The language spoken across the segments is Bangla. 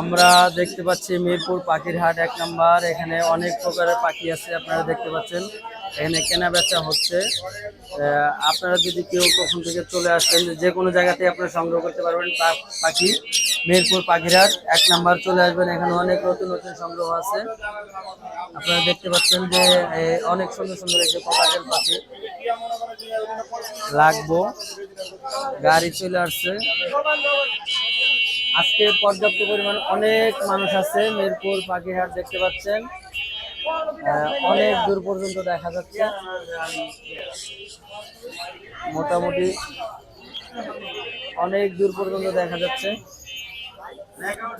আমরা দেখতে পাচ্ছি মিরপুর পাখির হাট এক নাম্বার। এখানে অনেক প্রকারের পাখি আছে, আপনারা দেখতে পাচ্ছেন। এখানে কেনা বেচা হচ্ছে আপনারা যদি কেউ কখন থেকে চলে আসেন যে কোনো জায়গাতে আপনারা সংগ্রহ করতে পারবেন পাখি। মিরপুর পাখির হাট এক নাম্বার চলে আসবেন। এখানে অনেক নতুন নতুন সংগ্রহ আছে। আপনারা দেখতে পাচ্ছেন যে অনেক সুন্দর সুন্দর একটি পকাটেল পাখি লাগবো। গাড়ি চলে আসছে। আজকে পর্যাপ্ত পরিমাণ অনেক মানুষ আছে, মিরপুর পাখিরহাট দেখতে পাচ্ছেন। অনেক দূর পর্যন্ত দেখা যাচ্ছে। মোটামুটি অনেক দূর পর্যন্ত দেখা যাচ্ছে।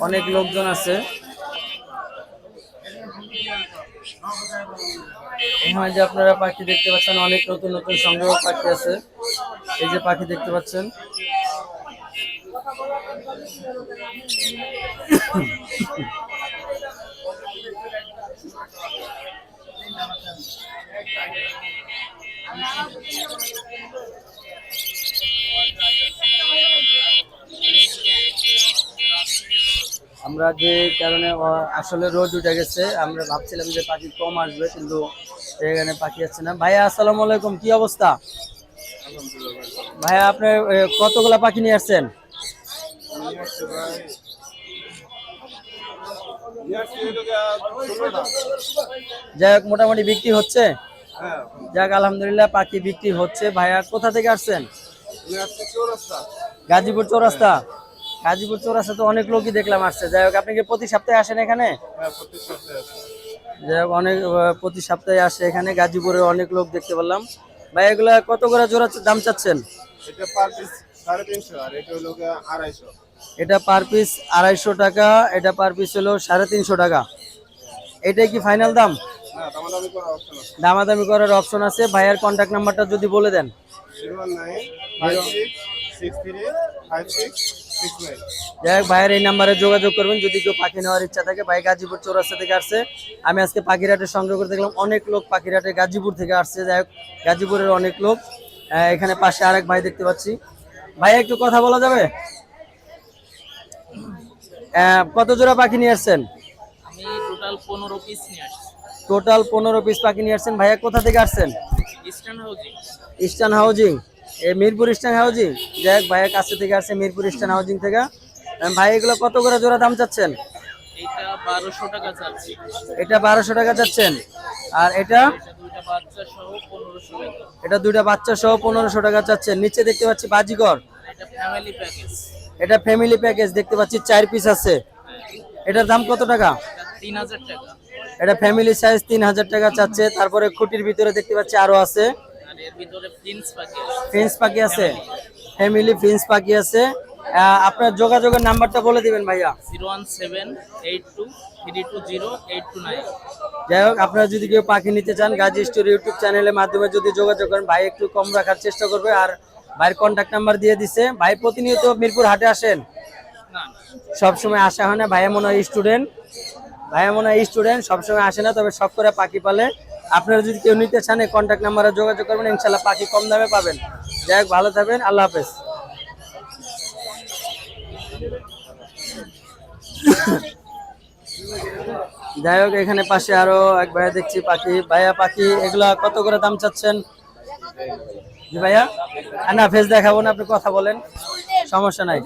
অনেক লোকজন আছে। এখানে যে আপনারা পাখি দেখতে পাচ্ছেন, অনেক নতুন নতুন সংগ্রহ পাখি আছে। এই যে পাখি দেখতে পাচ্ছেন। আমরা যে কারণে আসলে রোদ উঠে গেছে, আমরা ভাবছিলাম যে পাখি কম আসবে, কিন্তু এখানে পাখি আসছে না। ভাইয়া, আসসালামু আলাইকুম, কি অবস্থা? ভাইয়া, আপনি কতগুলা পাখি নিয়ে আসছেন? যাই হোক, মোটামুটি বিক্রি হচ্ছে। যাক, আলহামদুলিল্লাহ, পাখি বিক্রি হচ্ছে। ভাইয়া, কোথা থেকে আসছেন? গাজীপুর চৌরাস্তা। গাজীপুর চৌরাস্তা তো অনেক লোকই দেখলাম আসছে। যাই হোক, আপনি কি প্রতি সপ্তাহে আসেন এখানে? যাই হোক, অনেক প্রতি সপ্তাহে আসে এখানে। গাজীপুরে অনেক লোক দেখতে পেলাম। ভাই এগুলা কত করে জোড়া দাম চাচ্ছেন? সাড়ে তিনশো, আর এটা আড়াইশো। এটা পার পিস আড়াইশো টাকা, এটা পার পিস হলো সাড়ে তিনশো টাকা। এটাই কি ফাইনাল দাম? দামাদামি করার অপশন আছে। ভাইয়ার কন্ট্যাক্ট নাম্বারটা যদি বলে দেন। যাই হোক, ভাইয়ের এই নাম্বারে যোগাযোগ করবেন। যদি কেউ পাখি নেওয়ার ইচ্ছা থাকে, ভাই গাজীপুর চৌরাস্তা থেকে আসছে। আমি আজকে পাখিরহাটে সংগ্রহ করে দেখলাম, অনেক লোক পাখিরহাটে গাজীপুর থেকে আসছে। যাই হোক, গাজীপুরের অনেক লোক। এখানে পাশে আরেক ভাই দেখতে পাচ্ছি। ভাই একটু কথা বলা যাবে? কত জোড়া পাখি নিয়ে আসছেন? আমি টোটাল পনেরো পিস নিয়ে আসছি। টোটাল পনেরো পিস পাখি নিয়ে আসছেন। ভাইয়া কোথা থেকে আসছেন? ইস্টার্ন হাউজিং ইস্টার্ন হাউজিং এ মিরপুর ইস্টার্ন হাউজিং যাই হোক ভাইয়ের কাছে থেকে আসছে মিরপুর ইস্টার্ন হাউজিং থেকে। ভাই এগুলো কত করে জোড়া দাম চাচ্ছেন? এটা বারোশো টাকা চাচ্ছি। এটা বারোশো টাকা চাচ্ছেন। আর এটা? এটা দুইটা বাচ্চা সহ পনেরোশো টাকা। টাকা চাচ্ছেন। নিচে দেখতে পাচ্ছি বাজিগর। এটা ফ্যামিলি প্যাকেজ এটা ফ্যামিলি প্যাকেজ দেখতে পাচ্ছি চার পিস আছে। এটার দাম কত টাকা? তিন হাজার টাকা এটা ফ্যামিলি সাইজ তিন হাজার টাকা চাচ্ছে। তারপরে খুঁটির ভিতরে দেখতে পাচ্ছি আরও আছে। আছে ফিন্স পাখি আছে। ফ্যামিলি ফিন্স পাখি আছে। আপনার যোগাযোগের নাম্বারটা বলে দিবেন ভাইয়া। Zero one seven eight two three two zero eight two nine. যাই হোক আপনারা যদি কেউ পাখি নিতে চান গাজী স্টোর ইউটিউব চ্যানেলের মাধ্যমে যদি যোগাযোগ করেন ভাই একটু কম রাখার চেষ্টা করবে। আর ভাইয়ের কন্ট্যাক্ট নাম্বার দিয়ে দিছে। ভাই প্রতিনিয়ত মিরপুর হাটে আসেন? সবসময় আসা হয় না ভাইয়া মনে হয় স্টুডেন্ট ভাইয়া মনে হয় স্টুডেন্ট সবসময় আসে না তবে সব করে পাখি পালে। আপনারা যদি কেউ নিতে চান এই কন্ট্যাক্ট নাম্বারে যোগাযোগ করবেন ইনশাল্লাহ পাখি কম দামে পাবেন। যাই হোক ভালো থাকবেন আল্লাহ হাফেজ। যাই হোক এখানে পাশে আরও এক ভাইয়া দেখছি পাখি। ভাইয়া পাখি এগুলা কত করে দাম চাচ্ছেন? জি ভাইয়া না ফেস দেখাবো না আপনি কথা বলেন সমস্যা নাই।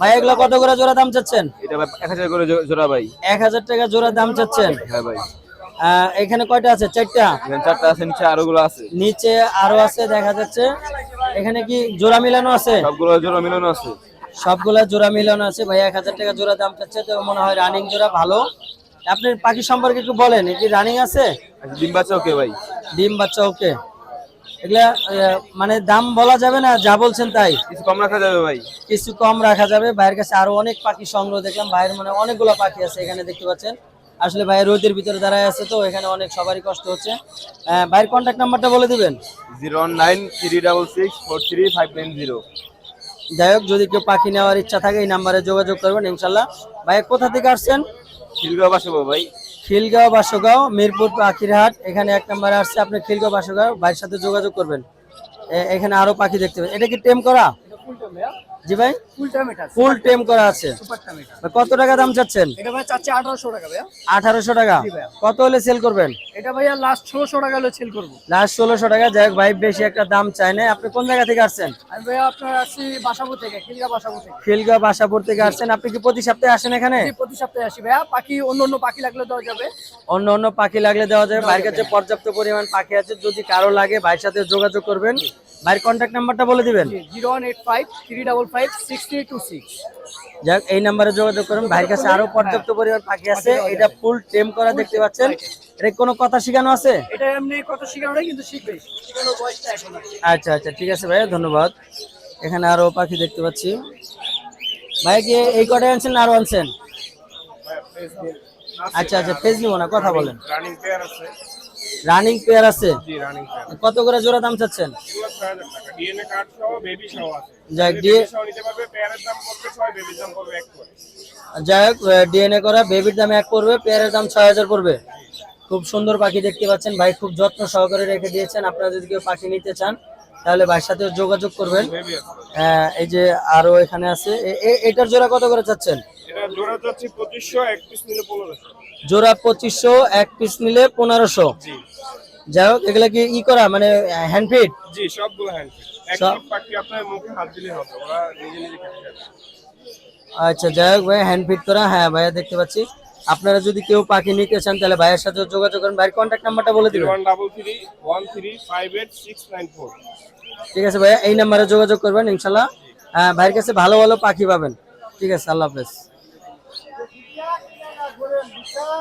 ভাই এগুলা কত করে জোড়া দাম চাচ্ছেন? এটা এক হাজার করে জোড়া ভাই। এক হাজার টাকা জোড়া দাম চাচ্ছেন? হ্যাঁ ভাই। এখানে কয়টা আছে? চারটা? চারটা আছে নিচে আরও গুলো আছে। নিচে আরও আছে দেখা যাচ্ছে। এখানে কি জোড়া মিলানো আছে? সবগুলো জোড়া মিলানো আছে। সবগুলা জোড়া মিলানো আছে। ভাই এক হাজার টাকা জোড়া দাম চাচ্ছে তো মনে হয় রানিং জোড়া ভালো। আপনি পাখি সম্পর্কে একটু বলেন কি রানিং আছে? ডিম বাচ্চা ওকে ভাই। ডিম বাচ্চা ওকে। এগুলা মানে দাম বলা যাবে না যা বলছেন তাই। কিছু কম রাখা যাবে ভাই। কিছু কম রাখা যাবে। ভাইয়ের কাছে আরও অনেক পাখি সংগ্রহ দেখলাম। ভাইয়ের মানে অনেকগুলো পাখি আছে এখানে দেখতে পাচ্ছেন। আসলে ভাইয়ের রোদের ভিতরে দাঁড়ায় আছে তো এখানে অনেক সবারই কষ্ট হচ্ছে। ভাইয়ের কন্ট্যাক্ট নাম্বারটা বলে দিবেন? Zero nine three double six four three five nine zero. যাই হোক যদি কেউ পাখি নেওয়ার ইচ্ছা থাকে এই নাম্বারে যোগাযোগ করবেন ইনশাল্লাহ। ভাই কোথা থেকে আসছেন? বাসাবো ভাই। খিলগাঁও বাসগাঁও, মিরপুর পাখিরহাট। এখানে এক নম্বরে আসছে আপনি খিলগাঁও বাসগাঁও। ভাইয়ের সাথে যোগাযোগ করবেন। এখানে আরও পাখি দেখতে পাবেন। এটা কি টেম করা? জি ভাই? ফুল টেম করা আছে। ভাই, কত টাকা দাম চাচ্ছেন? এটা ভাই চাচ্ছি টাকা ভাইয়া। আঠারোশো টাকা। কত হলে সেল করবেন? এটা ভাইয়া লাস্ট ষোলোশো টাকা হলে সেল করব। লাস্ট ষোলোশো টাকা যাই ভাই বেশি একটা দাম চাই না আপনি কোন জায়গা থেকে আসছেন? আমি আপনার থেকে খিলগা থেকে। বাসাপুর থেকে আসছেন। আপনি কি প্রতি সপ্তাহে আসেন এখানে? প্রতি সপ্তাহে আসি ভাইয়া। পাখি অন্য অন্য পাখি লাগলে দেওয়া যাবে। অন্য অন্য পাখি লাগলে দেওয়া যাবে। ভাইয়ের কাছে পর্যাপ্ত পরিমাণ পাখি আছে। যদি কারও লাগে ভাইয়ের সাথে যোগাযোগ করবেন। ভাইয়ের কন্ট্যাক্ট নাম্বারটা বলে দিবেন? Zero one eight five three double five six three two six. যাক এই নাম্বারে যোগাযোগ করুন। ভাইয়ের কাছে আরও পর্যাপ্ত পরিমাণ পাখি আছে। এটা ফুল টেম করা দেখতে পাচ্ছেন। এটা কোনো কথা শেখানো আছে? এটা এমনি কত শেখানো নাই কিন্তু শিখবে। শেখানোর বয়সটা এখন আচ্ছা আচ্ছা ঠিক আছে ভাইয়া ধন্যবাদ। এখানে আরও পাখি দেখতে পাচ্ছি। ভাই কি এই কটাই আনছেন না আরও আনছেন? আচ্ছা আচ্ছা পেজ নিবো না কথা বলেন। রানিং পেয়ার আছে। রানিং পেয়ার আছে? কত করে জোড়া দাম চাচ্ছেন? যাই হোক ডিএনএ করা। বেবির দাম এক পড়বে পেয়ারের দাম ছয় হাজার পড়বে। খুব সুন্দর পাখি দেখতে পাচ্ছেন। ভাই খুব যত্ন সহকারে রেখে দিয়েছেন। আপনারা যদি কেউ পাখি নিতে চান তাহলে ভাইয়ের সাথে যোগাযোগ করবেন। এই যে আরও এখানে আছে এটার জোড়া কত করে চাচ্ছেন? জোড়া যাচ্ছে পঁচিশশো এক পিস নিলে পনেরোশো। জোড়া পঁচিশশো এক পিস নিলে পনেরোশো। যাই হোক এগুলা কি ই করা? মানে হ্যান্ড ফিট জি সবগুলো হ্যান্ড এক সব- পিস পাখি আপনার মুখে হাত দিলে হবে ওরা নিজে নিজে আচ্ছা যাই হোক ভাই হ্যান্ড ফিট করা। হ্যাঁ ভাইয়া দেখতে পাচ্ছি। আপনারা যদি কেউ পাখি নিতে চান তাহলে ভাইয়ের সাথে যোগাযোগ করেন। ভাইয়ের কন্ট্যাক্ট নাম্বারটা বলে দিবেন। ঠিক আছে ভাইয়া এই নাম্বারে যোগাযোগ করবেন ইনশাল্লাহ। হ্যাঁ ভাইয়ের কাছে ভালো ভালো পাখি পাবেন। ঠিক আছে আল্লাহ হাফেজ। বিশাল